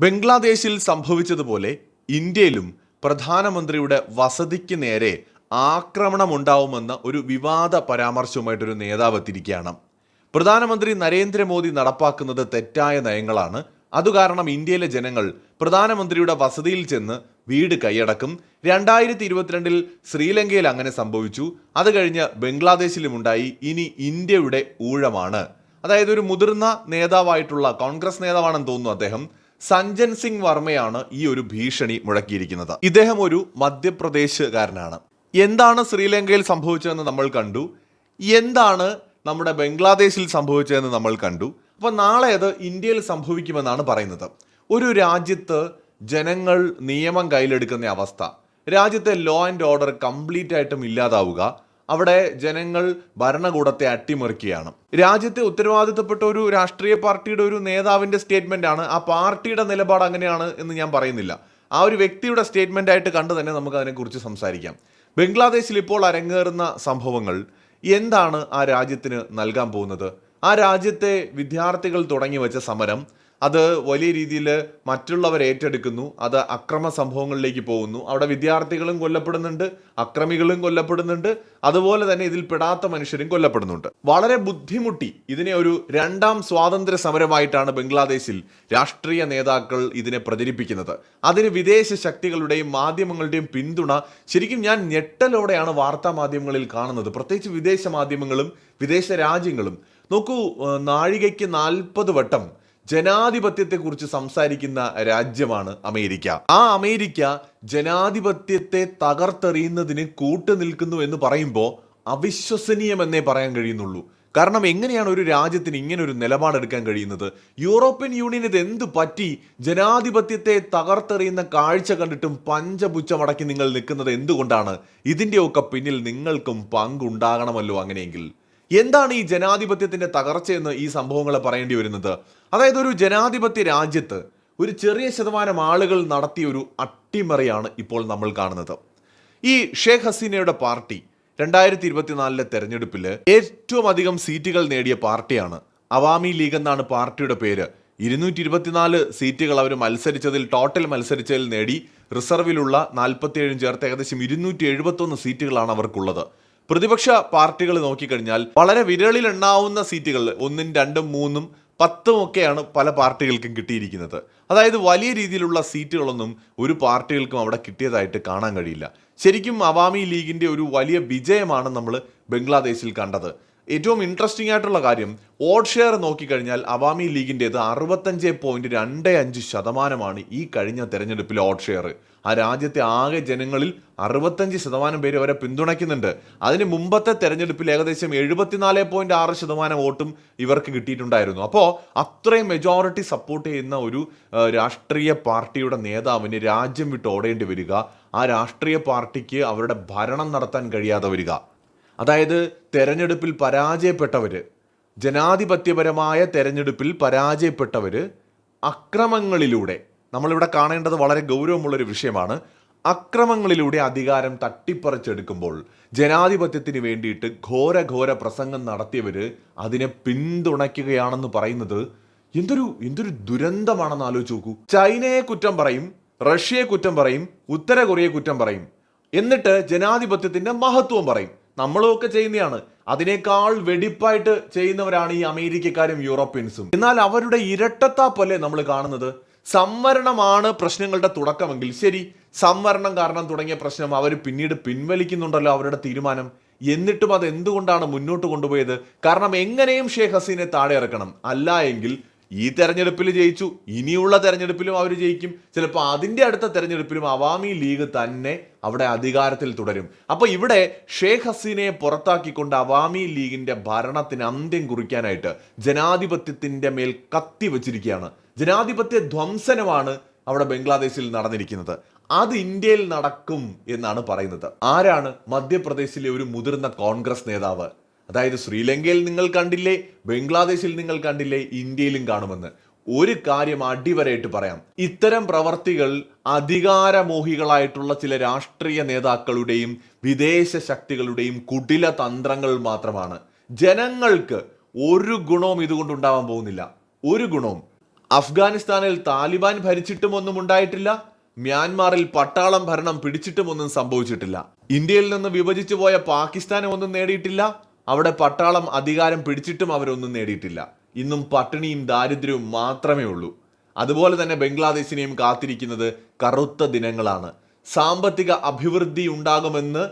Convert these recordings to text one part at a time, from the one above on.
ബംഗ്ലാദേശിൽ സംഭവിച്ചതുപോലെ ഇന്ത്യയിലും പ്രധാനമന്ത്രിയുടെ വസതിക്ക് നേരെ ആക്രമണമുണ്ടാവുമെന്ന ഒരു വിവാദ പരാമർശവുമായിട്ടൊരു നേതാവ് എത്തിയിരിക്കുകയാണ്. പ്രധാനമന്ത്രി നരേന്ദ്രമോദി നടപ്പാക്കുന്നത് തെറ്റായ നയങ്ങളാണ്. അതുകാരണം ഇന്ത്യയിലെ ജനങ്ങൾ പ്രധാനമന്ത്രിയുടെ വസതിയിൽ ചെന്ന് വീട് കൈയടക്കും. രണ്ടായിരത്തി ഇരുപത്തിരണ്ടിൽ ശ്രീലങ്കയിൽ അങ്ങനെ സംഭവിച്ചു. അത് കഴിഞ്ഞ് ബംഗ്ലാദേശിലുമുണ്ടായി. ഇനി ഇന്ത്യയുടെ ഊഴമാണ്. അതായത് ഒരു മുതിർന്ന നേതാവായിട്ടുള്ള കോൺഗ്രസ് നേതാവാണെന്ന് തോന്നുന്നു അദ്ദേഹം. സഞ്ജൻ സിംഗ് വർമ്മയാണ് ഈ ഒരു ഭീഷണി മുഴക്കിയിരിക്കുന്നത്. ഇദ്ദേഹം ഒരു മധ്യപ്രദേശുകാരനാണ്. എന്താണ് ശ്രീലങ്കയിൽ സംഭവിച്ചതെന്ന് നമ്മൾ കണ്ടു. എന്താണ് നമ്മുടെ ബംഗ്ലാദേശിൽ സംഭവിച്ചതെന്ന് നമ്മൾ കണ്ടു. അപ്പോൾ നാളെ അത് ഇന്ത്യയിൽ സംഭവിക്കുമെന്നാണ് പറയുന്നത്. ഒരു രാജ്യത്ത് ജനങ്ങൾ നിയമം കയ്യിലെടുക്കുന്ന അവസ്ഥ. രാജ്യത്തെ ലോ ആൻഡ് ഓർഡർ കംപ്ലീറ്റ് ആയിട്ടും ഇല്ലാതാവുക. അവിടെ ജനങ്ങൾ ഭരണകൂടത്തെ അട്ടിമറിക്കുകയാണ്. രാജ്യത്തെ ഉത്തരവാദിത്തപ്പെട്ട ഒരു രാഷ്ട്രീയ പാർട്ടിയുടെ ഒരു നേതാവിന്റെ സ്റ്റേറ്റ്മെന്റ് ആണ് ആ പാർട്ടിയുടെ നിലപാട് അങ്ങനെയാണ് എന്ന് ഞാൻ പറയുന്നില്ല. ആ ഒരു വ്യക്തിയുടെ സ്റ്റേറ്റ്മെന്റ് ആയിട്ട് കണ്ട് തന്നെ നമുക്ക് അതിനെക്കുറിച്ച് സംസാരിക്കാം. ബംഗ്ലാദേശിൽ ഇപ്പോൾ അരങ്ങേറുന്ന സംഭവങ്ങൾ എന്താണ് ആ രാജ്യത്തിന് നൽകാൻ പോകുന്നത്? ആ രാജ്യത്തെ വിദ്യാർത്ഥികൾ തുടങ്ങി വെച്ച സമരം അത് വലിയ രീതിയിൽ മറ്റുള്ളവർ ഏറ്റെടുക്കുന്നു അത് അക്രമ സംഭവങ്ങളിലേക്ക് പോകുന്നു. അവിടെ വിദ്യാർത്ഥികളും കൊല്ലപ്പെടുന്നുണ്ട് അക്രമികളും കൊല്ലപ്പെടുന്നുണ്ട് അതുപോലെ തന്നെ ഇതിൽ പെടാത്ത മനുഷ്യരും കൊല്ലപ്പെടുന്നുണ്ട്. വളരെ ബുദ്ധിമുട്ടി ഇതിനെ ഒരു രണ്ടാം സ്വാതന്ത്ര്യ സമരമായിട്ടാണ് ബംഗ്ലാദേശിൽ രാഷ്ട്രീയ നേതാക്കൾ ഇതിനെ പ്രചരിപ്പിക്കുന്നത്. അതിന് വിദേശ ശക്തികളുടെയും മാധ്യമങ്ങളുടെയും പിന്തുണ ശരിക്കും ഞാൻ ഞെട്ടലോടെയാണ് വാർത്താ മാധ്യമങ്ങളിൽ കാണുന്നത്. പ്രത്യേകിച്ച് വിദേശ മാധ്യമങ്ങളും വിദേശ രാജ്യങ്ങളും. നോക്കൂ നാഴികയ്ക്ക് നാൽപ്പത് വട്ടം ജനാധിപത്യത്തെക്കുറിച്ച് സംസാരിക്കുന്ന രാജ്യമാണ് അമേരിക്ക. ആ അമേരിക്ക ജനാധിപത്യത്തെ തകർത്തെറിയുന്നതിന് കൂട്ടുനിൽക്കുന്നു എന്ന് പറയുമ്പോൾ അവിശ്വസനീയമെന്നേ പറയാൻ കഴിയുന്നുള്ളൂ. കാരണം എങ്ങനെയാണ് ഒരു രാജ്യത്തിന് ഇങ്ങനെ ഒരു നിലപാടെടുക്കാൻ കഴിയുന്നത്? യൂറോപ്യൻ യൂണിയൻ ഇത് എന്ത് പറ്റി? ജനാധിപത്യത്തെ തകർത്തെറിയുന്ന കാഴ്ച കണ്ടിട്ടും പഞ്ചപുച്ചമടക്കി നിങ്ങൾ നിൽക്കുന്നത് എന്തുകൊണ്ടാണ്? ഇതിന്റെയൊക്കെ പിന്നിൽ നിങ്ങൾക്കും പങ്കുണ്ടാകണമല്ലോ അങ്ങനെയെങ്കിൽ. എന്താണ് ഈ ജനാധിപത്യത്തിന്റെ തകർച്ചയെന്ന് ഈ സംഭവങ്ങൾ പറയേണ്ടി വരുന്നത്? അതായത് ഒരു ജനാധിപത്യ രാജ്യത്ത് ഒരു ചെറിയ ശതമാനം ആളുകൾ നടത്തിയ ഒരു അട്ടിമറിയാണ് ഇപ്പോൾ നമ്മൾ കാണുന്നത്. ഈ ഷേഖ് ഹസീനയുടെ പാർട്ടി രണ്ടായിരത്തി ഇരുപത്തിനാലിലെ തെരഞ്ഞെടുപ്പിൽ ഏറ്റവും അധികം സീറ്റുകൾ നേടിയ പാർട്ടിയാണ്. അവാമി ലീഗ് എന്നാണ് പാർട്ടിയുടെ പേര്. ഇരുന്നൂറ്റി ഇരുപത്തിനാല് സീറ്റുകൾ അവർ മത്സരിച്ചതിൽ ടോട്ടൽ മത്സരിച്ചതിൽ നേടി റിസർവിലുള്ള നാൽപ്പത്തിയേഴും ചേർത്ത് ഏകദേശം ഇരുന്നൂറ്റി എഴുപത്തൊന്ന് സീറ്റുകളാണ് അവർക്കുള്ളത്. പ്രതിപക്ഷ പാർട്ടികൾ നോക്കിക്കഴിഞ്ഞാൽ വളരെ വിരളിൽ എണ്ണാവുന്ന സീറ്റുകൾ ഒന്നും രണ്ടും മൂന്നും പത്തും ഒക്കെയാണ് പല പാർട്ടികൾക്കും കിട്ടിയിരിക്കുന്നത്. അതായത് വലിയ രീതിയിലുള്ള സീറ്റുകളൊന്നും ഒരു പാർട്ടികൾക്കും അവിടെ കിട്ടിയതായിട്ട് കാണാൻ കഴിയില്ല. ശരിക്കും അവാമി ലീഗിന്റെ ഒരു വലിയ വിജയമാണ് നമ്മൾ ബംഗ്ലാദേശിൽ കണ്ടത്. ഏറ്റവും ഇൻട്രസ്റ്റിംഗ് ആയിട്ടുള്ള കാര്യം വോട്ട് ഷെയർ നോക്കിക്കഴിഞ്ഞാൽ അവാമി ലീഗിന്റേത് അറുപത്തഞ്ച് പോയിന്റ് രണ്ട് അഞ്ച് ശതമാനമാണ് ഈ കഴിഞ്ഞ തെരഞ്ഞെടുപ്പിലെ വോട്ട് ഷെയർ ആ രാജ്യത്തെ ആകെ ജനങ്ങളിൽ അറുപത്തഞ്ച് ശതമാനം പേര് അവരെ പിന്തുണയ്ക്കുന്നുണ്ട്. അതിന് മുമ്പത്തെ തെരഞ്ഞെടുപ്പിൽ ഏകദേശം എഴുപത്തിനാല് പോയിന്റ് ആറ് ശതമാനം വോട്ടും ഇവർക്ക് കിട്ടിയിട്ടുണ്ടായിരുന്നു. അപ്പോൾ അത്രയും മെജോറിറ്റി സപ്പോർട്ട് ചെയ്യുന്ന ഒരു രാഷ്ട്രീയ പാർട്ടിയുടെ നേതാവിന് രാജ്യം വിട്ട് ഓടേണ്ടി വരിക. ആ രാഷ്ട്രീയ പാർട്ടിക്ക് അവരുടെ ഭരണം നടത്താൻ കഴിയാതെ വരിക. അതായത് തെരഞ്ഞെടുപ്പിൽ പരാജയപ്പെട്ടവർ ജനാധിപത്യപരമായ തെരഞ്ഞെടുപ്പിൽ പരാജയപ്പെട്ടവർ അക്രമങ്ങളിലൂടെ നമ്മളിവിടെ കാണേണ്ടത് വളരെ ഗൗരവമുള്ളൊരു വിഷയമാണ് അക്രമങ്ങളിലൂടെ അധികാരം തട്ടിപ്പറിച്ചെടുക്കുമ്പോൾ ജനാധിപത്യത്തിന് വേണ്ടിയിട്ട് ഘോര ഘോര പ്രസംഗം നടത്തിയവർ അതിനെ പിന്തുണയ്ക്കുകയാണെന്ന് പറയുന്നത് എന്തൊരു എന്തൊരു ദുരന്തമാണെന്ന് ആലോചിച്ച് നോക്കൂ. ചൈനയെ കുറ്റം പറയും റഷ്യയെ കുറ്റം പറയും ഉത്തര കൊറിയയെ കുറ്റം പറയും. എന്നിട്ട് ജനാധിപത്യത്തിന്റെ മഹത്വം പറയും. നമ്മളും ഒക്കെ ചെയ്യുന്നതാണ്. അതിനേക്കാൾ വെടിപ്പായിട്ട് ചെയ്യുന്നവരാണ് ഈ അമേരിക്കക്കാരും യൂറോപ്യൻസും. എന്നാൽ അവരുടെ ഇരട്ടത്താപ്പല്ലേ നമ്മൾ കാണുന്നത്? സംവരണമാണ് പ്രശ്നങ്ങളുടെ തുടക്കമെങ്കിൽ ശരി. സംവരണം കാരണം തുടങ്ങിയ പ്രശ്നം അവർ പിന്നീട് പിൻവലിക്കുന്നുണ്ടല്ലോ അവരുടെ തീരുമാനം. എന്നിട്ടും അത് എന്തുകൊണ്ടാണ് മുന്നോട്ട് കൊണ്ടുപോയത്? കാരണം എങ്ങനെയും ഷേഖ് ഹസീനെ താഴെ ഇറക്കണം. അല്ല എങ്കിൽ ഈ തെരഞ്ഞെടുപ്പിൽ ജയിച്ചു ഇനിയുള്ള തെരഞ്ഞെടുപ്പിലും അവർ ജയിക്കും. ചിലപ്പോൾ അതിന്റെ അടുത്ത തെരഞ്ഞെടുപ്പിലും അവാമി ലീഗ് തന്നെ അവിടെ അധികാരത്തിൽ തുടരും. അപ്പോൾ ഇവിടെ ഷേഖ് ഹസീനയെ പുറത്താക്കിക്കൊണ്ട് അവാമി ലീഗിന്റെ ഭരണത്തിന് അന്ത്യം കുറിക്കാനായിട്ട് ജനാധിപത്യത്തിന്റെ മേൽ കത്തി വച്ചിരിക്കുകയാണ്. ജനാധിപത്യ ധ്വംസനമാണ് അവിടെ ബംഗ്ലാദേശിൽ നടന്നിരിക്കുന്നത്. അത് ഇന്ത്യയിൽ നടക്കും എന്നാണ് പറയുന്നത്. ആരാണ് മധ്യപ്രദേശിലെ ഒരു മുതിർന്ന കോൺഗ്രസ് നേതാവ്? അതായത് ശ്രീലങ്കയിൽ നിങ്ങൾ കണ്ടില്ലേ ബംഗ്ലാദേശിൽ നിങ്ങൾ കണ്ടില്ലേ ഇന്ത്യയിലും കാണുമെന്ന്. ഒരു കാര്യം അടിവരയിട്ട് പറയാം. ഇത്തരം പ്രവർത്തികൾ അധികാരമോഹികളായിട്ടുള്ള ചില രാഷ്ട്രീയ നേതാക്കളുടെയും വിദേശ ശക്തികളുടെയും കുടില തന്ത്രങ്ങൾ മാത്രമാണ്. ജനങ്ങൾക്ക് ഒരു ഗുണവും ഇതുകൊണ്ട് ഉണ്ടാവാൻ പോകുന്നില്ല. ഒരു ഗുണവും. അഫ്ഗാനിസ്ഥാനിൽ താലിബാൻ ഭരിച്ചിട്ടും ഒന്നും ഉണ്ടായിട്ടില്ല. മ്യാൻമാറിൽ പട്ടാളം ഭരണം പിടിച്ചിട്ടും ഒന്നും സംഭവിച്ചിട്ടില്ല. ഇന്ത്യയിൽ നിന്ന് വിഭജിച്ചു പോയ പാകിസ്ഥാനും ഒന്നും നേടിയിട്ടില്ല. അവിടെ പട്ടാളം അധികാരം പിടിച്ചിട്ടും അവരൊന്നും നേടിയിട്ടില്ല. ഇന്നും പട്ടിണിയും ദാരിദ്ര്യവും മാത്രമേ ഉള്ളൂ. അതുപോലെ തന്നെ ബംഗ്ലാദേശിനെയും കാത്തിരിക്കുന്നത് കറുത്ത ദിനങ്ങളാണ്. സാമ്പത്തിക അഭിവൃദ്ധി ഉണ്ടാകുമെന്ന്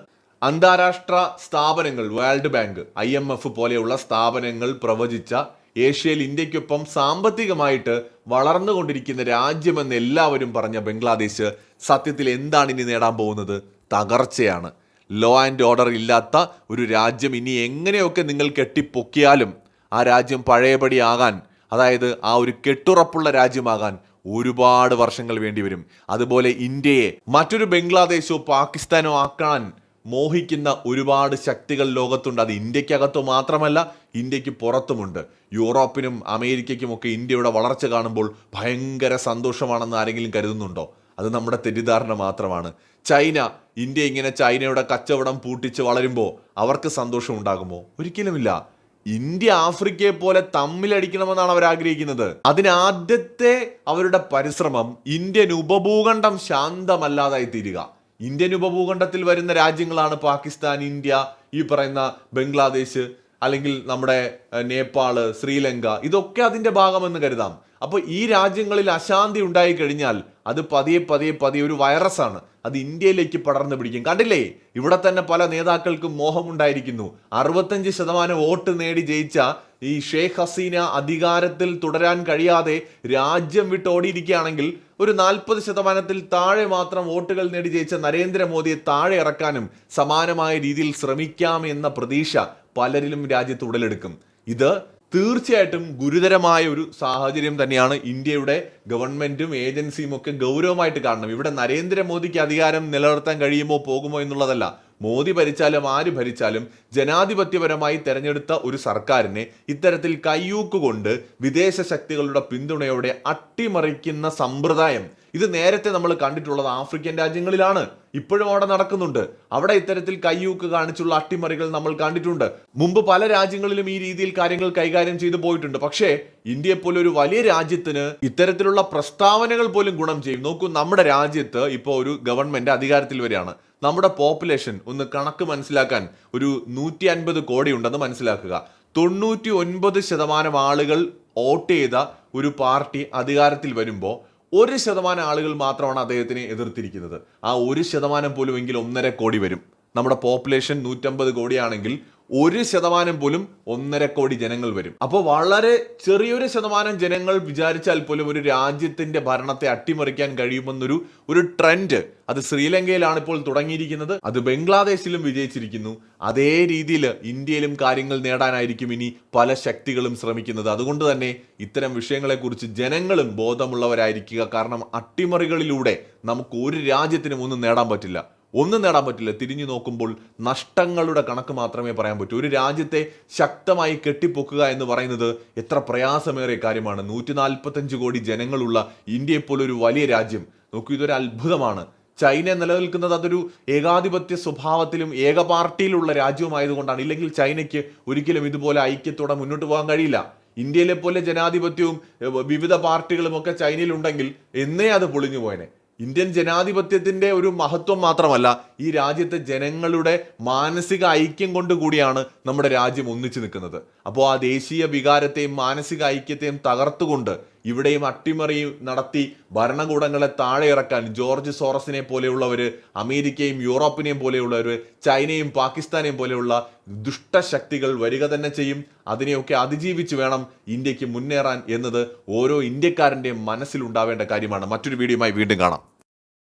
അന്താരാഷ്ട്ര സ്ഥാപനങ്ങൾ world bank I M F പോലെയുള്ള സ്ഥാപനങ്ങൾ പ്രവചിച്ച ഏഷ്യയിൽ ഇന്ത്യക്കൊപ്പം സാമ്പത്തികമായിട്ട് വളർന്നുകൊണ്ടിരിക്കുന്ന രാജ്യമെന്ന് എല്ലാവരും പറഞ്ഞ ബംഗ്ലാദേശ് സത്യത്തിൽ എന്താണ് ഇനി നേടാൻ പോകുന്നത്? തകർച്ചയാണ്. ലോ ആൻഡ് ഓർഡർ ഇല്ലാത്ത ഒരു രാജ്യം ഇനി എങ്ങനെയൊക്കെ നിങ്ങൾ കെട്ടിപ്പൊക്കിയാലും ആ രാജ്യം പഴയപടി ആകാൻ അതായത് ആ ഒരു കെട്ടുറപ്പുള്ള രാജ്യമാകാൻ ഒരുപാട് വർഷങ്ങൾ വേണ്ടി വരും അതുപോലെ ഇന്ത്യയെ മറ്റൊരു ബംഗ്ലാദേശോ പാകിസ്ഥാനോ ആക്കാൻ മോഹിക്കുന്ന ഒരുപാട് ശക്തികൾ ലോകത്തുണ്ട്. അത് ഇന്ത്യക്കകത്തു മാത്രമല്ല ഇന്ത്യയ്ക്ക് പുറത്തുമുണ്ട്. യൂറോപ്പിനും അമേരിക്കയ്ക്കും ഒക്കെ ഇന്ത്യയുടെ വളർച്ച കാണുമ്പോൾ ഭയങ്കര സന്തോഷമാണെന്ന് ആരെങ്കിലും കരുതുന്നുണ്ടോ? അത് നമ്മുടെ തെറ്റിദ്ധാരണ മാത്രമാണ്. ചൈന ഇന്ത്യ ഇങ്ങനെ ചൈനയുടെ കച്ചവടം പൂട്ടിച്ച് വളരുമ്പോൾ അവർക്ക് സന്തോഷം ഉണ്ടാകുമോ? ഒരിക്കലുമില്ല. ഇന്ത്യ ആഫ്രിക്കയെ പോലെ തമ്മിലടിക്കണമെന്നാണ് അവർ ആഗ്രഹിക്കുന്നത്. അതിനാദ്യത്തെ അവരുടെ പരിശ്രമം ഇന്ത്യൻ ഉപഭൂഖണ്ഡം ശാന്തമല്ലാതായി തീരുക. ഇന്ത്യൻ ഉപഭൂഖണ്ഡത്തിൽ വരുന്ന രാജ്യങ്ങളാണ് പാകിസ്ഥാൻ ഇന്ത്യ ഈ പറയുന്ന ബംഗ്ലാദേശ് അല്ലെങ്കിൽ നമ്മുടെ നേപ്പാൾ ശ്രീലങ്ക. ഇതൊക്കെ അതിന്റെ ഭാഗമെന്ന് കരുതാം. അപ്പോൾ ഈ രാജ്യങ്ങളിൽ അശാന്തി ഉണ്ടായി കഴിഞ്ഞാൽ അത് പതിയെ പതിയെ പതിയെ ഒരു വൈറസാണ്. അത് ഇന്ത്യയിലേക്ക് പടർന്നു പിടിക്കും. കണ്ടില്ലേ? ഇവിടെ തന്നെ പല നേതാക്കൾക്കും മോഹമുണ്ടായിരിക്കുന്നു. അറുപത്തഞ്ച് ശതമാനം വോട്ട് നേടി ജയിച്ച ഈ ഷെയ്ഖ് ഹസീന അധികാരത്തിൽ തുടരാൻ കഴിയാതെ രാജ്യം വിട്ട് ഓടിയിരിക്കുകയാണെങ്കിൽ ഒരു നാൽപ്പത് ശതമാനത്തിൽ താഴെ മാത്രം വോട്ടുകൾ നേടി ജയിച്ച നരേന്ദ്രമോദിയെ താഴെ ഇറക്കാനും സമാനമായ രീതിയിൽ ശ്രമിക്കാം എന്ന പ്രതീക്ഷ പലരിലും രാജ്യത്ത് ഉടലെടുക്കും. ഇത് തീർച്ചയായിട്ടും ഗുരുതരമായ ഒരു സാഹചര്യം തന്നെയാണ് ഇന്ത്യയുടെ ഗവൺമെന്റും ഏജൻസിയും ഒക്കെ ഗൗരവമായിട്ട് കാണണം. ഇവിടെ നരേന്ദ്രമോദിക്ക് അധികാരം നിലനിർത്താൻ കഴിയുമോ പോകുമോ എന്നുള്ളതല്ല. മോദി ഭരിച്ചാലും ആര് ഭരിച്ചാലും ജനാധിപത്യപരമായി തെരഞ്ഞെടുത്ത ഒരു സർക്കാരിനെ ഇത്തരത്തിൽ കയ്യൂക്കുകൊണ്ട് വിദേശ ശക്തികളുടെ പിന്തുണയോടെ അട്ടിമറിക്കുന്ന സമ്പ്രദായം ഇത് നേരത്തെ നമ്മൾ കണ്ടിട്ടുള്ളത് ആഫ്രിക്കൻ രാജ്യങ്ങളിലാണ്. ഇപ്പോഴും അവിടെ നടക്കുന്നുണ്ട്. അവിടെ ഇത്തരത്തിൽ കയ്യൂക്ക് കാണിച്ചുള്ള അട്ടിമറികൾ നമ്മൾ കണ്ടിട്ടുണ്ട്. മുമ്പ് പല രാജ്യങ്ങളിലും ഈ രീതിയിൽ കാര്യങ്ങൾ കൈകാര്യം ചെയ്തു പോയിട്ടുണ്ട്. പക്ഷേ ഇന്ത്യയെ പോലെ ഒരു വലിയ രാജ്യത്തിന് ഇത്തരത്തിലുള്ള പ്രസ്താവനകൾ പോലും ഗുണം ചെയ്യും. നോക്കൂ നമ്മുടെ രാജ്യത്ത് ഇപ്പോൾ ഒരു ഗവൺമെന്റ് അധികാരത്തിൽ വരികയാണ്. നമ്മുടെ പോപ്പുലേഷൻ ഒന്ന് കണക്ക് മനസ്സിലാക്കാൻ ഒരു നൂറ്റി അൻപത് കോടി ഉണ്ടെന്ന് മനസ്സിലാക്കുക. തൊണ്ണൂറ്റി ഒൻപത് ശതമാനം ആളുകൾ വോട്ട് ചെയ്ത ഒരു പാർട്ടി അധികാരത്തിൽ വരുമ്പോൾ ഒരു ശതമാനം ആളുകൾ മാത്രമാണ് അദ്ദേഹത്തിനെ എതിർത്തിരിക്കുന്നത്. ആ ഒരു ശതമാനം പോലും എങ്കിൽ ഒന്നര കോടി വരും. നമ്മുടെ പോപ്പുലേഷൻ നൂറ്റമ്പത് കോടിയാണെങ്കിൽ ഒരു ശതമാനം പോലും ഒന്നര കോടി ജനങ്ങൾ വരും. അപ്പോൾ വളരെ ചെറിയൊരു ശതമാനം ജനങ്ങൾ വിചാരിച്ചാൽ പോലും ഒരു രാജ്യത്തിന്റെ ഭരണത്തെ അട്ടിമറിക്കാൻ കഴിയുമെന്നൊരു ഒരു ട്രെൻഡ് അത് ശ്രീലങ്കയിലാണ് ഇപ്പോൾ തുടങ്ങിയിരിക്കുന്നത്. അത് ബംഗ്ലാദേശിലും വിജയിച്ചിരിക്കുന്നു. അതേ രീതിയിൽ ഇന്ത്യയിലും കാര്യങ്ങൾ നേടാനായിരിക്കും ഇനി പല ശക്തികളും ശ്രമിക്കുന്നത്. അതുകൊണ്ട് തന്നെ ഇത്തരം വിഷയങ്ങളെക്കുറിച്ച് ജനങ്ങളും ബോധമുള്ളവരായിരിക്കുക കാരണം അട്ടിമറികളിലൂടെ നമുക്ക് ഒരു രാജ്യത്തിനും ഒന്നും നേടാൻ പറ്റില്ല. ഒന്നും നേടാൻ പറ്റില്ല. തിരിഞ്ഞു നോക്കുമ്പോൾ നഷ്ടങ്ങളുടെ കണക്ക് മാത്രമേ പറയാൻ പറ്റൂ. ഒരു രാജ്യത്തെ ശക്തമായി കെട്ടിപ്പൊക്കുക എന്ന് പറയുന്നത് എത്ര പ്രയാസമേറിയ കാര്യമാണ്. നൂറ്റി നാൽപ്പത്തഞ്ച് കോടി ജനങ്ങളുള്ള ഇന്ത്യയെ പോലൊരു വലിയ രാജ്യം. നോക്കൂ ഇതൊരു അത്ഭുതമാണ്. ചൈന നിലനിൽക്കുന്നത് അതൊരു ഏകാധിപത്യ സ്വഭാവത്തിലും ഏക പാർട്ടിയിലുള്ള രാജ്യവുമായതുകൊണ്ടാണ്. ഇല്ലെങ്കിൽ ചൈനയ്ക്ക് ഒരിക്കലും ഇതുപോലെ ഐക്യത്തോടെ മുന്നോട്ട് പോകാൻ കഴിയില്ല. ഇന്ത്യയിലെ പോലെ ജനാധിപത്യവും വിവിധ പാർട്ടികളും ഒക്കെ ചൈനയിലുണ്ടെങ്കിൽ എന്നേ അത് പൊളിഞ്ഞു പോയനെ ഇന്ത്യൻ ജനാധിപത്യത്തിന്റെ ഒരു മഹത്വം മാത്രമല്ല ഈ രാജ്യത്തെ ജനങ്ങളുടെ മാനസിക ഐക്യം കൊണ്ട് കൂടിയാണ് നമ്മുടെ രാജ്യം ഒന്നിച്ചു നിൽക്കുന്നത്. അപ്പോൾ ആ ദേശീയ വികാരത്തെയും മാനസിക ഐക്യത്തെയും തകർത്തുകൊണ്ട് ഇവിടെയും അട്ടിമറി നടത്തി ഭരണകൂടങ്ങളെ താഴെ ഇറക്കാൻ ജോർജ് സോറസിനെ പോലെയുള്ളവർ അമേരിക്കയും യൂറോപ്പിനെയും പോലെയുള്ളവർ ചൈനയും പാകിസ്ഥാനെയും പോലെയുള്ള ദുഷ്ടശക്തികൾ വരിക തന്നെ ചെയ്യും. അതിനെയൊക്കെ അതിജീവിച്ച് വേണം ഇന്ത്യയ്ക്ക് മുന്നേറാൻ എന്നത് ഓരോ ഇന്ത്യക്കാരന്റെയും മനസ്സിലുണ്ടാവേണ്ട കാര്യമാണ്. മറ്റൊരു വീഡിയോയുമായി വീണ്ടും കാണാം.